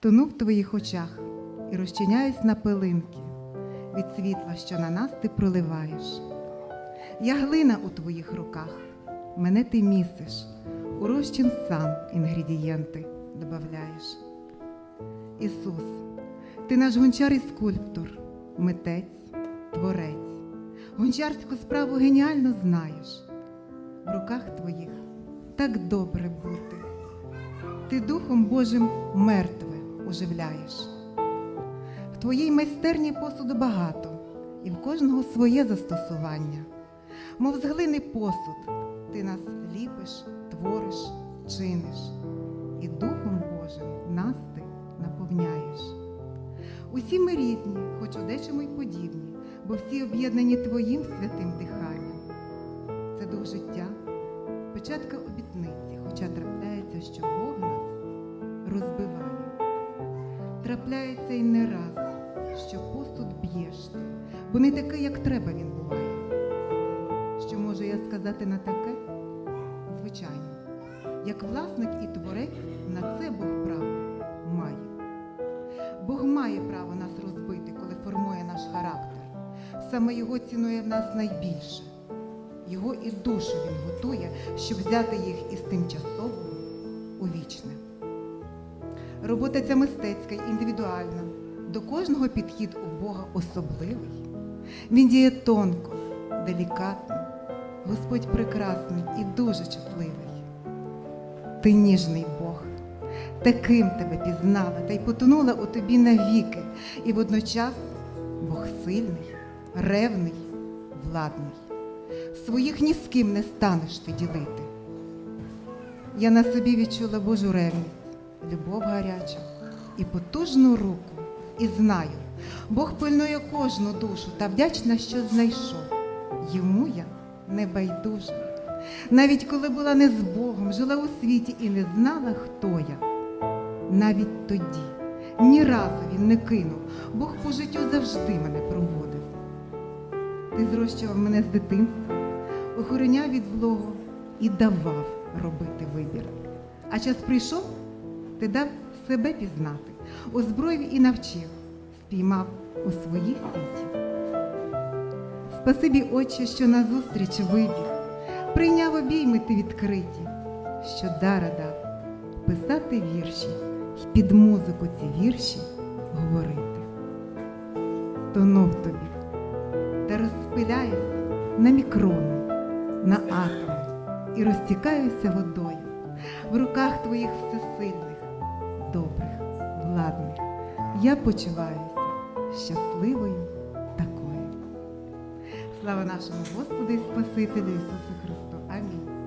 Тону в твоїх очах і розчиняюсь на пилинки від світла, що на нас ти проливаєш. Я глина у твоїх руках, мене ти місиш, у розчин сам інгредієнти додаєш. Ісус, ти наш гончар і скульптор, митець, творець. Гончарську справу геніально знаєш. В руках твоїх так добре бути. Ти Духом Божим мертве оживляєш. В твоїй майстерні посуду багато, і в кожного своє застосування. Мов з глини посуд, ти нас ліпиш, твориш, чиниш, і Духом Божим нас ти наповняєш. Усі ми різні, хоч у дечому й подібні, бо всі об'єднані Твоїм святим диханням. Це дух життя, початка обітниці, хоча трапляється, що Бог нас розбиває. Трапляється й не раз, що посуд б'єш ти, бо не такий, як треба він буває. Що можу я сказати на таке? Звичайно, як власник і творець на це Бог право має. Бог має право нас розбити, коли формує наш характер. Саме його цінує в нас найбільше. Його і душу він готує, щоб взяти їх із тимчасового у вічне. Робота ця мистецька, індивідуальна. До кожного підхід у Бога особливий. Він діє тонко, делікатно. Господь прекрасний і дуже чутливий. Ти ніжний Бог, таким тебе пізнала та й потонула у тобі навіки, і водночас Бог сильний, ревний, владний. Своїх ні з ким не станеш ти ділити. Я на собі відчула Божу ревність, любов гарячу і потужну руку, і знаю, Бог пильнує кожну душу та вдячна, що знайшов. Йому я не байдужа. Навіть коли була не з Богом, жила у світі і не знала, хто я. Навіть тоді ні разу він не кинув, Бог по життю завжди мене проводив. Ти зрощував мене з дитинства, охороняв від злого і давав робити вибір. А час прийшов, ти дав себе пізнати, озброїв і навчив, спіймав у своїй сіті. Спасибі, Отче, що назустріч вибіг, прийняв обійми ти відкриті, що дара дав писати вірші й під музику ці вірші говорити. Тонув тобі та розпиляюсь на мікрони, на атоми і розтікаюся водою в руках твоїх всесильних. Я почуваюся щасливою такою. Слава нашому Господу і Спасителю Ісусу Христу. Амінь.